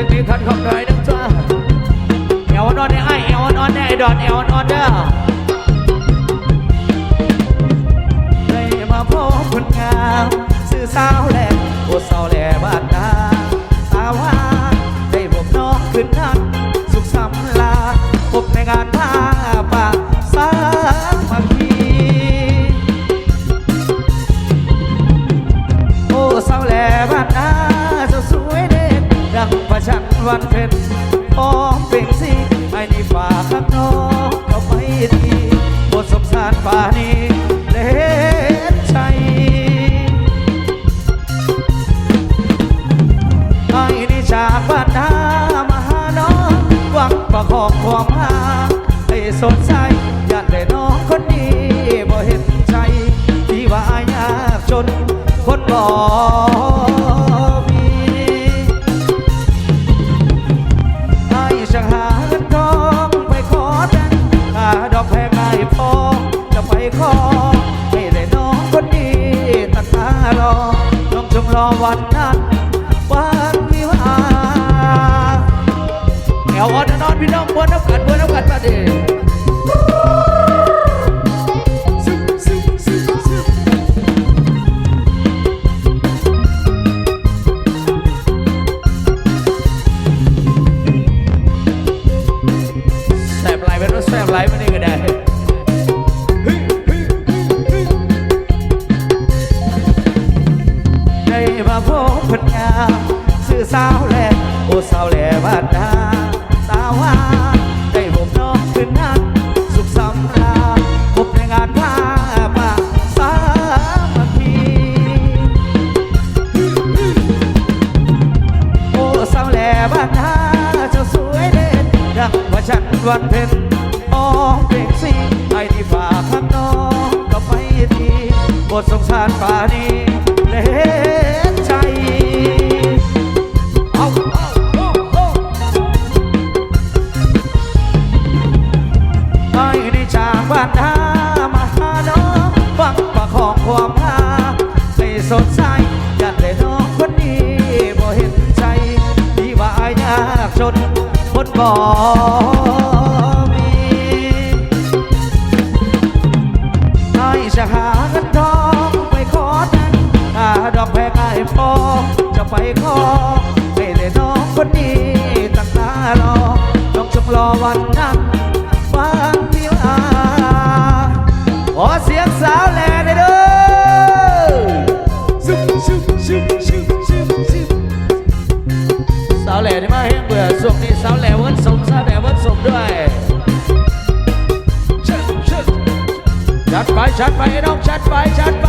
ถึงนี้คันของหน่อยนึงจ้าเอวอนอนี่ยไอเอวอนอนี่ยไอดอนเอวอนอนเด้อได้มาพบคนงาม สื่อสาวแหล่โอ้สาวแหล่บ้านนา วันเพ็ญพร้อมเป็นสีไอ้นี่ฝากข้างน้องเอาไปทีบทสมสารป่านี้เล่นชัยไอ้นี่จากบ้านนามาหาน้องหวังประคองความหาให้สดใสอยากได้น้องคนนี้บ่เห็นใจที่ว่ายากจนคนบ่มี วันนั้นวันวิวาแอวออนนอนพี่น้องบนน้ำกันบนน้ำกันมาดิแสบไหลเป็นรถแสบไหลไม่ได้ก็ได้ พันงามสื่อสาวแหล่โอ้สาวแหล่บ้านนาสาวว่าได้ผมน้องขึ้นนั่งสุขสำราญพบในงานผ้าป่าสามัคคีโอ้สาวแหล่บ้านนาเจ้าสวยเด่นดังว่าฉันวันเพ็ญมองเด็กสีไอ้ที่ฝากข้างน้องก็ไปทีบทสงสารป่านี้ บ้านนามาหาน้องฟังประคองความหาให้สดใสอยากได้น้องคนนี้บ่เห็นใจที่ว่าอายยากจนคนบ่มีอายจะหาเงินทองไปขอแต่งหาดอกแพงอายพอจะไปขอให้ได้น้องคนนี้ตั้งตารอน้องจงรอวันนั้นวันวิวาห์ ขอเสียงสาวแหล่หน่อยเด้อซุบซุบซุบซุบซุบซุบสาวแหล่ที่มาแห้งเบื่อช่วงนี้สาวแหล่เวิร์ดสมสาวแหล่เวิร์ดสมด้วยชัดชัดชัดไปชัดไปน้องชัดไปชัดไป